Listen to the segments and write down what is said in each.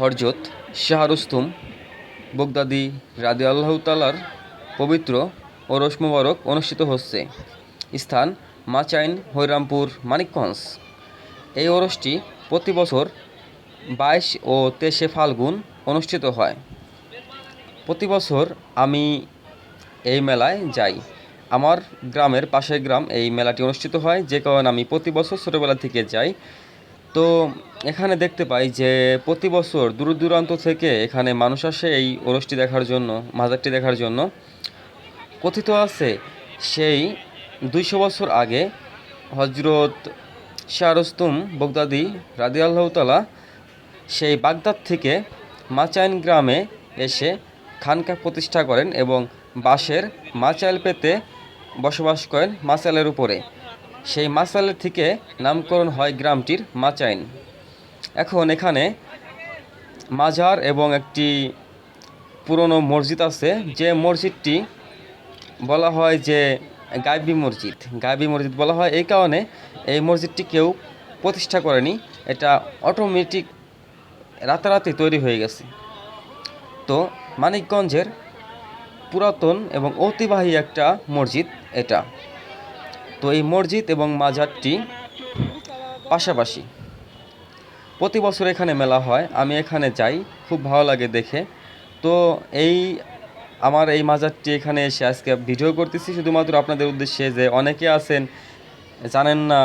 হরজত, শাহরুস্তুম, বগদাদি রাদি আল্লাহ তালার পবিত্র ওরস মুবারক অনুষ্ঠিত হচ্ছে। স্থান মাচাইন হৈরামপুর মানিকগঞ্জ। এই ওরসটি প্রতি বছর বাইশ ও তেইশে ফাল্গুন অনুষ্ঠিত হয়। প্রতি বছর আমি এই মেলায় যাই। আমার গ্রামের পাশের গ্রাম এই মেলাটি অনুষ্ঠিত হয়। যে কারণে আমি প্রতি বছর ছোটোবেলা থেকে যাই। তো এখানে দেখতে পাই যে প্রতি বছর দূর দূরান্ত থেকে এখানে মানুষ আসে এই ওরসটি দেখার জন্য, মাজারটি দেখার জন্য। কথিত আছে সেই দুইশো বছর আগে হজরত শাহরুস্তুম বগদাদি রাদি আল্লাহতালা সেই বাগদাদ থেকে মাচাইন গ্রামে এসে খানকা প্রতিষ্ঠা করেন এবং বাঁশের মাচাইল পেতে বসবাস করেন মাচাইলের উপরে। সেই মাসালের থেকে নামকরণ হয় গ্রামটির মাচাইন। এখন এখানে মাজার এবং একটি পুরনো মসজিদ আছে। যে মসজিদটি বলা হয় যে গাইবি মসজিদ। গাইবি মসজিদ বলা হয়। এই কারণে এই মসজিদটি কেউ প্রতিষ্ঠা করেনি। এটা অটোমেটিক রাতারাতি তৈরি হয়ে গেছে। তো মানিকগঞ্জের পুরাতন এবং ঐতিহ্যবাহী একটা মসজিদ এটা। তো এই মসজিদ এবং মাজারটি পাশাপাশি। প্রতি বছর এখানে মেলা হয়, আমি এখানে যাই, খুব ভালো লাগে দেখে। তো এই, আমার এই মাজারটি এখানে এসে আজকে ভিডিও করতেছি, শুধুমাত্র আপনাদের উদ্দেশ্যে যে অনেকে আছেন, জানেন না,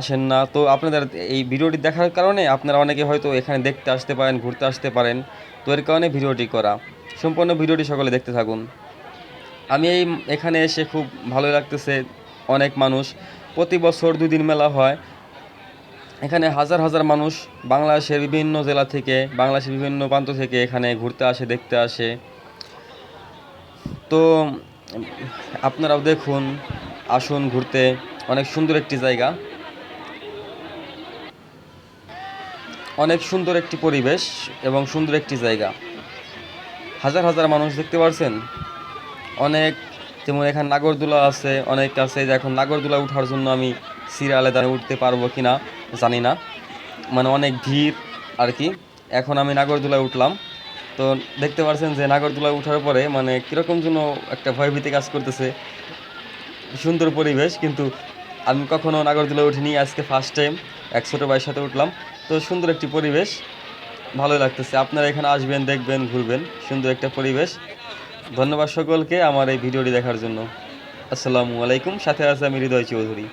আসেন না। তো আপনাদের এই ভিডিওটি দেখার কারণে আপনারা অনেকে হয়তো এখানে দেখতে আসতে পারেন, ঘুরতে আসতে পারেন। তো এর কারণে ভিডিওটি করা। সম্পূর্ণ ভিডিওটি সকলে দেখতে থাকুন। আমি এই, এখানে এসে খুব ভালো লাগতেছে। অনেক মানুষ। প্রতি বছর দুই দিন মেলা হয়। এখানে হাজার হাজার মানুষ বাংলাদেশের বিভিন্ন জেলা থেকে, বাংলাদেশের বিভিন্ন প্রান্ত থেকে এখানে ঘুরতে আসে, দেখতে আসে। তো আপনারাও দেখুন, আসুন ঘুরতে। অনেক সুন্দর একটি জায়গা। অনেক সুন্দর একটি পরিবেশ এবং সুন্দর একটি জায়গা। হাজার হাজার মানুষ দেখতে পারছেন? অনেক যেমন এখানে নাগরদোলা আছে, অনেক আছে। যে এখন নাগরদোলা উঠার জন্য আমি সিরিয়ালে দাঁড়িয়ে উঠতে পারব কি না জানি না। মানে অনেক ভিড় আর কি। এখন আমি নাগরদোলায় উঠলাম। তো দেখতে পাচ্ছেন যে নাগরদোলায় উঠার পরে মানে কীরকম যেন একটা ভয়ভীতি কাজ করতেছে। সুন্দর পরিবেশ, কিন্তু আমি কখনো নাগরদোলায় উঠিনি। আজকে ফার্স্ট টাইম এক ছোটো ভাইয়ের সাথে উঠলাম। তো সুন্দর একটি পরিবেশ, ভালোই লাগতেছে। আপনারা এখানে আসবেন, দেখবেন, ঘুরবেন। সুন্দর একটা পরিবেশ। ধন্যবাদ সকলকে আমার এই ভিডিওটি দেখার জন্য। আসসালামু আলাইকুম সাথে আছে আমি হৃদয় চৌধুরী।